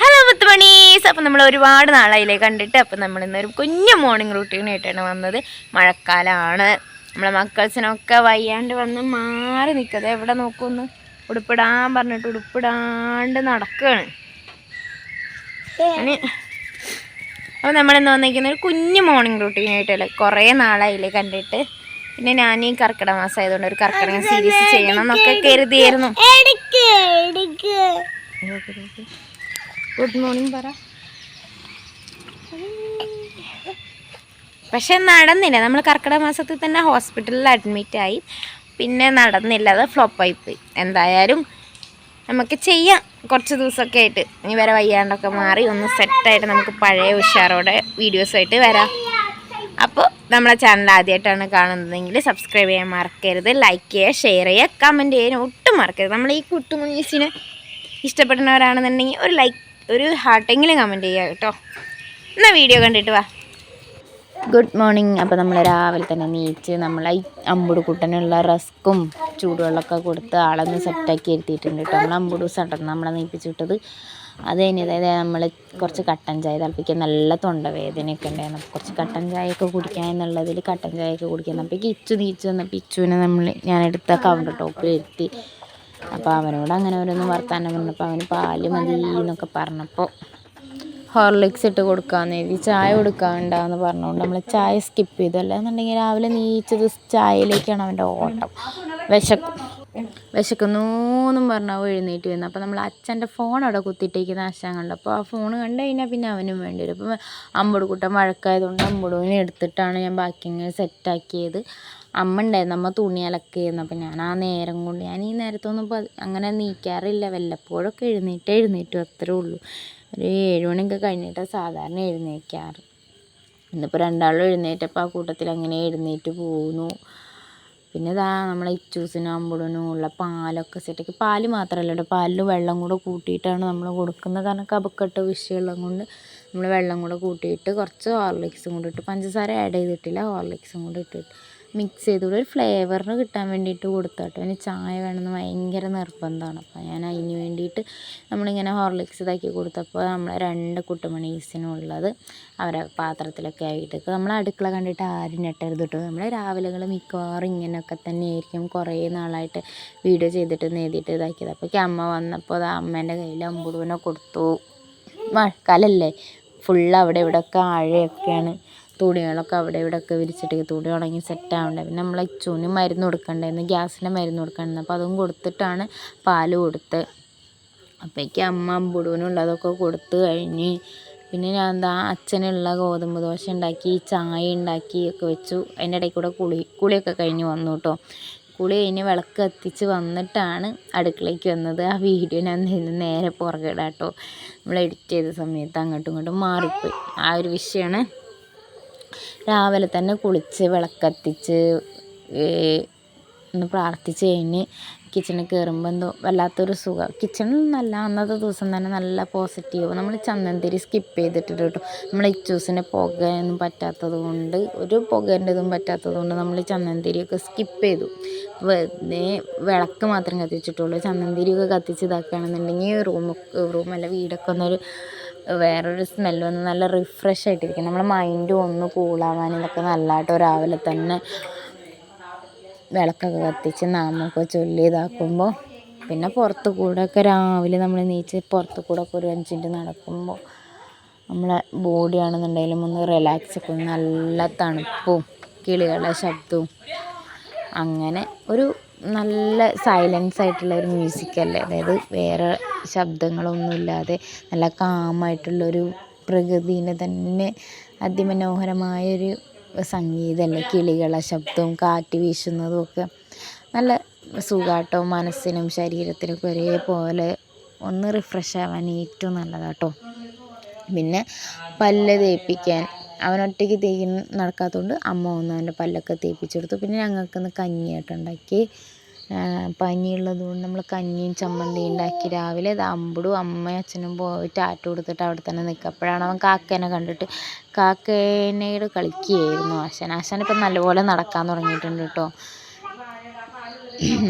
Hello മുത്തുമണീസ് അപ്പം നമ്മൾ ഒരുപാട് നാളായില്ലേ കണ്ടിട്ട്. അപ്പം നമ്മൾ ഇന്നൊരു കുഞ്ഞു മോർണിംഗ് റൂട്ടീൻ റൂട്ടീനായിട്ടാണ് വന്നത്. മഴക്കാലമാണ് നമ്മളെ മക്കൾസിനൊക്കെ വയ്യാണ്ട് വന്ന് മാറി നിൽക്കത് എവിടെ നോക്കുമെന്ന് ഉടുപ്പിടാൻ പറഞ്ഞിട്ട് ഉടുപ്പിടാണ്ട് നടക്കുകയാണ് ഇനി അപ്പോൾ നമ്മളിന്ന് വന്നിരിക്കുന്ന ഒരു കുഞ്ഞു മോർണിംഗ് റൂട്ടീൻ ആയിട്ടല്ലേ? കുറേ നാളായില്ലേ കണ്ടിട്ട്. പിന്നെ ഞാൻ ഈ കർക്കിടക മാസം ആയതുകൊണ്ട് ഒരു കർക്കിടക സീരീസ് ചെയ്യണം എന്നൊക്കെ കരുതിയായിരുന്നു. ഗുഡ് മോർണിംഗ് പറ. പക്ഷെ നടന്നില്ല. നമ്മൾ കർക്കിടക മാസത്തിൽ തന്നെ ഹോസ്പിറ്റലിൽ അഡ്മിറ്റ് ആയി. പിന്നെ നടന്നില്ല. അത് ഫ്ലോപ്പായി പോയി. എന്തായാലും നമുക്ക് ചെയ്യാം. കുറച്ച് ദിവസമൊക്കെ ആയിട്ട്. ഇനി വരെ വയ്യാണ്ടൊക്കെ മാറി ഒന്ന് സെറ്റായിട്ട് നമുക്ക് പഴയ ഉഷാറോടെ വീഡിയോസായിട്ട് വരാം. അപ്പോൾ നമ്മളെ ചാനൽ ആദ്യമായിട്ടാണ് കാണുന്നതെങ്കിൽ സബ്സ്ക്രൈബ് ചെയ്യാൻ മറക്കരുത് ലൈക്ക് ചെയ്യുക ഷെയർ ചെയ്യുക കമന്റ് ചെയ്യാൻ ഒട്ടും മറക്കരുത്. നമ്മൾ ഈ കുട്ടുമുനീസിനെ ഇഷ്ടപ്പെടുന്നവരാണെന്നുണ്ടെങ്കിൽ ഒരു ലൈക്ക് ഒരു ഹാർട്ടെങ്കിലും കമന്റ് ചെയ്യുക കേട്ടോ. എന്നാൽ വീഡിയോ കണ്ടിട്ട് വാ. ഗുഡ് മോർണിംഗ് അപ്പോൾ നമ്മൾ രാവിലെ തന്നെ നീച്ച് നമ്മൾ ഈ അമ്പുട് കുട്ടനുള്ള റസ്ക്കും ചൂടുവെള്ളമൊക്കെ കൊടുത്ത് ആളൊന്ന് സെറ്റാക്കി ഇരുത്തിയിട്ടുണ്ട് കേട്ടോ. നമ്മൾ അമ്പുട് സട്ടം നമ്മളെ നീപ്പിച്ച് വിട്ടത് അത് കഴിഞ്ഞ് അതായത് നമ്മൾ കുറച്ച് കട്ടൻ ചായ തിളപ്പിക്കാൻ നല്ല തൊണ്ടവേദനയൊക്കെ ഉണ്ടായിരുന്നു. അപ്പോൾ കുറച്ച് കട്ടൻ ചായയൊക്കെ കുടിക്കാൻ എന്നുള്ളതിൽ കട്ടൻ ചായയൊക്കെ കുടിക്കാൻ അപ്പോൾ ഇച്ചു നീച്ച് വന്നപ്പോൾ ഇച്ചുവിനെ നമ്മൾ എടുത്ത കൗണ്ടർ ടോപ്പിൽ ഇരുത്തി അപ്പോൾ അവനോട് അങ്ങനെ ഓരോന്ന് വർത്താനം പറഞ്ഞപ്പോൾ അവന് പാൽ മതി എന്നൊക്കെ പറഞ്ഞപ്പോൾ ഹോർലിക്സ് ഇട്ട് കൊടുക്കാമെന്ന് എഴുതി ചായ കൊടുക്കാണ്ടാന്ന് പറഞ്ഞുകൊണ്ട് നമ്മൾ ചായ സ്കിപ്പ് ചെയ്തു. അല്ലാന്നുണ്ടെങ്കിൽ രാവിലെ നീച്ചത് ചായയിലേക്കാണ് അവന്റെ ഓട്ടം. വിശക്കും വിശക്കുന്നൂന്നും പറഞ്ഞാൽ എഴുന്നേറ്റ് വരുന്നത് അപ്പോൾ നമ്മൾ അച്ഛന്റെ ഫോൺ അവിടെ കുത്തിയിട്ടേക്കുന്ന ആശാൻ കണ്ടു അപ്പോൾ ആ ഫോൺ കണ്ടു കഴിഞ്ഞാൽ പിന്നെ അവനും വേണ്ടി വരും. അപ്പം അമ്പടുകൂട്ടം വഴക്കായതുകൊണ്ട് അമ്പുടുവിനെ എടുത്തിട്ടാണ് ഞാൻ ബാക്കി ഇങ്ങനെ സെറ്റാക്കിയത് അമ്മ ഉണ്ടായിരുന്നു. അമ്മ തുണി അലക്കുകയായിരുന്നു അപ്പം ഞാൻ ആ നേരം കൊണ്ട് ഞാൻ ഈ നേരത്തൊന്നും ഇപ്പോൾ അങ്ങനെ നീക്കാറില്ല. വല്ലപ്പോഴൊക്കെ എഴുന്നേറ്റ് എഴുന്നേറ്റു. അത്രേ ഉള്ളൂ. ഒരു ഏഴ് മണിയൊക്കെ കഴിഞ്ഞിട്ടാണ് സാധാരണ എഴുന്നേക്കാറ്. ഇന്നിപ്പോൾ രണ്ടാളും എഴുന്നേറ്റപ്പോൾ ആ കൂട്ടത്തിൽ അങ്ങനെ എഴുന്നേറ്റ് പോകുന്നു പിന്നെ ഇതാ നമ്മളെ ഇച്ചൂസിനും അമ്പുളിനും ഉള്ള പാലൊക്കെ സെറ്റാക്കി പാൽ മാത്രമല്ല കേട്ടോ പാലിൽ വെള്ളം കൂടെ കൂട്ടിയിട്ടാണ് നമ്മൾ കൊടുക്കുന്നത്. കാരണം കപക്കെട്ട് വിഷയമുള്ളത് കൊണ്ട് നമ്മൾ വെള്ളം കൂടെ കൂട്ടിയിട്ട് കുറച്ച് ഹോർലിക്സും കൂടെ ഇട്ട് പഞ്ചസാര ആഡ് ചെയ്തിട്ടില്ല ഹോർലിക്സും കൂടെ ഇട്ടിട്ട്. മിക്സ് ചെയ്ത് ഒരു ഫ്ലേവറിന് കിട്ടാൻ വേണ്ടിയിട്ട് കൊടുത്താട്ടോ. ഇനി ചായ വേണമെന്ന് ഭയങ്കര നിർബന്ധമാണ്. അപ്പോൾ ഞാൻ അതിന് വേണ്ടിയിട്ട് നമ്മളിങ്ങനെ ഹോർലിക്സ് ഇതാക്കി കൊടുത്തപ്പോൾ നമ്മൾ രണ്ട് കുട്ടുമണീസിനുള്ളത് അവരെ പാത്രത്തിലൊക്കെ ആയിട്ട്. നമ്മൾ അടുക്കള കണ്ടിട്ട് ആരും ഞെട്ടരുത് കേട്ടോ നമ്മൾ രാവിലെകൾ മിക്കവാറും ഇങ്ങനെയൊക്കെ തന്നെയായിരിക്കും കുറേ നാളായിട്ട് വീഡിയോ ചെയ്തിട്ട് നേടിയിട്ട് ഇതാക്കിയത്. അപ്പോൾ അമ്മ വന്നപ്പോൾ അത് അമ്മേന്റെ കയ്യിൽ അമ്പുടുവിനെ കൊടുത്തു. മഴക്കാലല്ലേ? ഫുള്ള് അവിടെ ഇവിടെയൊക്കെ ആഴയൊക്കെയാണ്. തുണികളൊക്കെ അവിടെ ഇവിടെയൊക്കെ വിരിച്ചിട്ട് തുണി ഉണങ്ങി സെറ്റ് ആവണ്ടേ. പിന്നെ നമ്മൾ അച്ചുവിന് മരുന്ന് കൊടുക്കണ്ടായിരുന്നു ഗ്യാസിന്റെ മരുന്ന് കൊടുക്കണ്ടായിരുന്നു. അപ്പോൾ അതും കൊടുത്തിട്ടാണ് പാൽ കൊടുത്ത്. അപ്പോഴേക്കും അമ്മ അമ്പുടുവിനുള്ളതൊക്കെ കൊടുത്ത് കഴിഞ്ഞ് പിന്നെ ഞാൻ എന്താ അച്ഛനുള്ള ഗോതമ്പ് ദോശ ഉണ്ടാക്കി ചായ ഉണ്ടാക്കി ഒക്കെ വെച്ചു. അതിന്റെ ഇടയിൽ കൂടെ കുളി കുളിയൊക്കെ കഴിഞ്ഞ് വന്നു കേട്ടോ കുളി കഴിഞ്ഞ് വിളക്ക് കത്തിച്ച് വന്നിട്ടാണ് അടുക്കളയ്ക്ക് വന്നത്. ആ വീഡിയോ ഞാൻ നിന്ന് നേരെ പുറകെ ഇടാം കേട്ടോ നമ്മൾ എഡിറ്റ് ചെയ്ത സമയത്ത് അങ്ങോട്ടും ഇങ്ങോട്ടും മാറിപ്പോയി. ആ ഒരു വിഷയമാണ് രാവിലെ തന്നെ കുളിച്ച് വിളക്കത്തിച്ച് ഒന്ന് പ്രാർത്ഥിച്ച് കഴിഞ്ഞ് കിച്ചണിൽ കയറുമ്പോൾ എന്തോ വല്ലാത്തൊരു സുഖം. കിച്ചണിൽ നല്ല അന്നത്തെ ദിവസം തന്നെ നല്ല പോസിറ്റീവ് നമ്മൾ ചന്ദനത്തിരി സ്കിപ്പ് ചെയ്തിട്ടിട്ട് കേട്ടോ. നമ്മൾ ഇച്ചൂസിനെ പുകയൊന്നും പറ്റാത്തത് കൊണ്ട് ഒരു പുകേന്റെതും പറ്റാത്തത് കൊണ്ട് നമ്മൾ ചന്ദനത്തിരിയൊക്കെ സ്കിപ്പ് ചെയ്തു. വെറുതെ വിളക്ക് മാത്രം കത്തിച്ചിട്ടുള്ളൂ. ചന്ദനത്തിരിയൊക്കെ കത്തിച്ച് ഇതാക്കുകയാണെന്നുണ്ടെങ്കിൽ റൂം റൂമല്ല വീടൊക്കെ ഒന്നൊരു വേറൊരു സ്മെല്ല് വന്ന് നല്ല റിഫ്രഷ് ആയിട്ടിരിക്കും. നമ്മുടെ മൈൻഡും ഒന്ന് കൂളാവാൻ ഇതൊക്കെ നല്ലതായിട്ട് രാവിലെ തന്നെ വിളക്കൊക്കെ കത്തിച്ച് നാമൊക്കെ ചൊല്ലി ഇതാക്കുമ്പോൾ പിന്നെ പുറത്ത് കൂടെ ഒക്കെ രാവിലെ നമ്മൾ നീച്ച് പുറത്ത് കൂടെ ഒക്കെ ഒരു അഞ്ച് മിനിറ്റ് നടക്കുമ്പോൾ നമ്മളെ ബോഡിയാണെന്നുണ്ടെങ്കിലും ഒന്ന് റിലാക്സ് ഒക്കെ നല്ല തണുപ്പും കിളികളുടെ ശബ്ദവും അങ്ങനെ ഒരു നല്ല സൈലൻസ് ആയിട്ടുള്ള ഒരു മ്യൂസിക് അല്ലേ? അതായത് വേറെ ശബ്ദങ്ങളൊന്നും ഇല്ലാതെ നല്ല കാമായിട്ടുള്ളൊരു പ്രകൃതിനെ തന്നെ അതിമനോഹരമായൊരു സംഗീതമല്ലേ കിളികളെ ശബ്ദവും കാറ്റ് വീശുന്നതും ഒക്കെ നല്ല സുഖാട്ടോ? മനസ്സിനും ശരീരത്തിനും ഒരേപോലെ ഒന്ന് റിഫ്രഷ് ആവാൻ ഏറ്റവും നല്ലതാട്ടോ. പിന്നെ പല്ല് തേപ്പിക്കാൻ അവൻ ഒറ്റയ്ക്ക് തേക്കി നടക്കാത്തതുകൊണ്ട് അമ്മ വന്ന് അവന്റെ പല്ലൊക്കെ തേപ്പിച്ച് കൊടുത്തു പിന്നെ ഞങ്ങൾക്കിന്ന് കഞ്ഞിയായിട്ട് ഉണ്ടാക്കി. പനിയുള്ളത് കൊണ്ട് നമ്മൾ കഞ്ഞിയും ചമ്മന്തിയും ഉണ്ടാക്കി. രാവിലെ ഇത് അമ്പടും അമ്മയും അച്ഛനും പോയി ടാറ്റ കൊടുത്തിട്ട് അവിടെ തന്നെ നിൽക്കുക. അപ്പോഴാണ് അവൻ കാക്കേനെ കണ്ടിട്ട് കാക്കേനോട് കളിക്കുകയായിരുന്നു ആശാൻ. ആശാൻ ഇപ്പം നല്ലപോലെ നടക്കാൻ തുടങ്ങിയിട്ടുണ്ട് കേട്ടോ.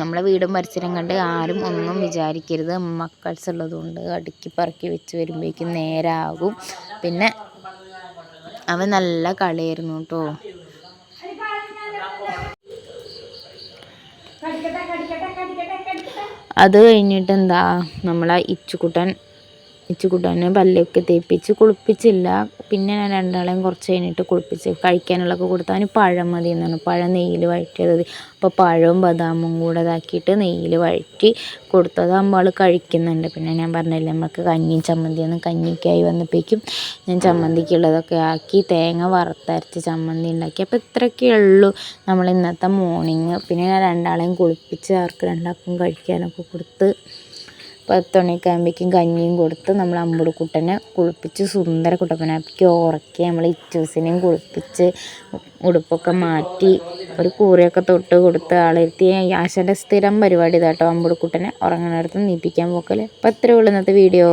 നമ്മളെ വീടും പരിസരം കണ്ട് ആരും ഒന്നും വിചാരിക്കരുത്. മക്കൾസ് ഉള്ളതുകൊണ്ട് അടുക്കി പറക്കി വെച്ച് വരുമ്പോഴേക്കും നേരാകും. പിന്നെ അവൻ നല്ല കളിയായിരുന്നു കേട്ടോ. അത് കഴിഞ്ഞിട്ട് എന്താ നമ്മളെ ഇച്ചുകുട്ടൻ ഇച്ചുകുട്ടനെ പല്ലൊക്കെ തേപ്പിച്ച് കുളിപ്പിച്ചില്ല. പിന്നെ ഞാൻ രണ്ടാളെയും കുറച്ച് കഴിഞ്ഞിട്ട് കുളിപ്പിച്ച് കഴിക്കാനുള്ളതൊക്കെ കൊടുത്താൽ പഴം മതി എന്നാണ് പഴം നെയ്യിൽ വഴറ്റിയത്. അപ്പോൾ പഴവും ബദാമും കൂടെ ഇതാക്കിയിട്ട് നെയ്യിൽ വഴറ്റി കൊടുത്തതാകുമ്പോൾ ആൾ കഴിക്കുന്നുണ്ട്. പിന്നെ ഞാൻ പറഞ്ഞില്ലേ നമുക്ക് കഞ്ഞിയും ചമ്മന്തിയൊന്നും കഞ്ഞിക്കായി വന്നപ്പോഴേക്കും ഞാൻ ചമ്മന്തിക്കുള്ളതൊക്കെ ആക്കി തേങ്ങ വറുത്തരച്ച് ചമ്മന്തി ഉണ്ടാക്കി. അപ്പോൾ ഇത്രയൊക്കെ ഉള്ളൂ നമ്മൾ ഇന്നത്തെ മോർണിംഗ് പിന്നെ ഞാൻ രണ്ടാളെയും കുളിപ്പിച്ച് അവർക്ക് രണ്ടാൾക്കും കഴിക്കാനൊക്കെ കൊടുത്ത് പത്ത് മണിയൊക്കെ ആകുമ്പോഴേക്കും കഞ്ഞിയും കൊടുത്ത് നമ്മൾ അമ്പിളിക്കുട്ടനെ കുളിപ്പിച്ച് സുന്ദര കുട്ടപ്പനാക്കി ഉറക്കി നമ്മൾ ഇച്ചൂസിനെയും കുളിപ്പിച്ച് ഉടുപ്പൊക്കെ മാറ്റി ഒരു കൂറയൊക്കെ തൊട്ട് കൊടുത്ത് ആളെത്തി. ആശാന്റെ സ്ഥിരം പരിപാടി ഇതാട്ടോ അമ്പിളിക്കുട്ടനെ ഉറങ്ങുന്നിടത്ത് നീപ്പിക്കാൻ പോക്കൽ അപ്പോൾ അത്രയേ ഉള്ളൂ ഇന്നത്തെ വീഡിയോ.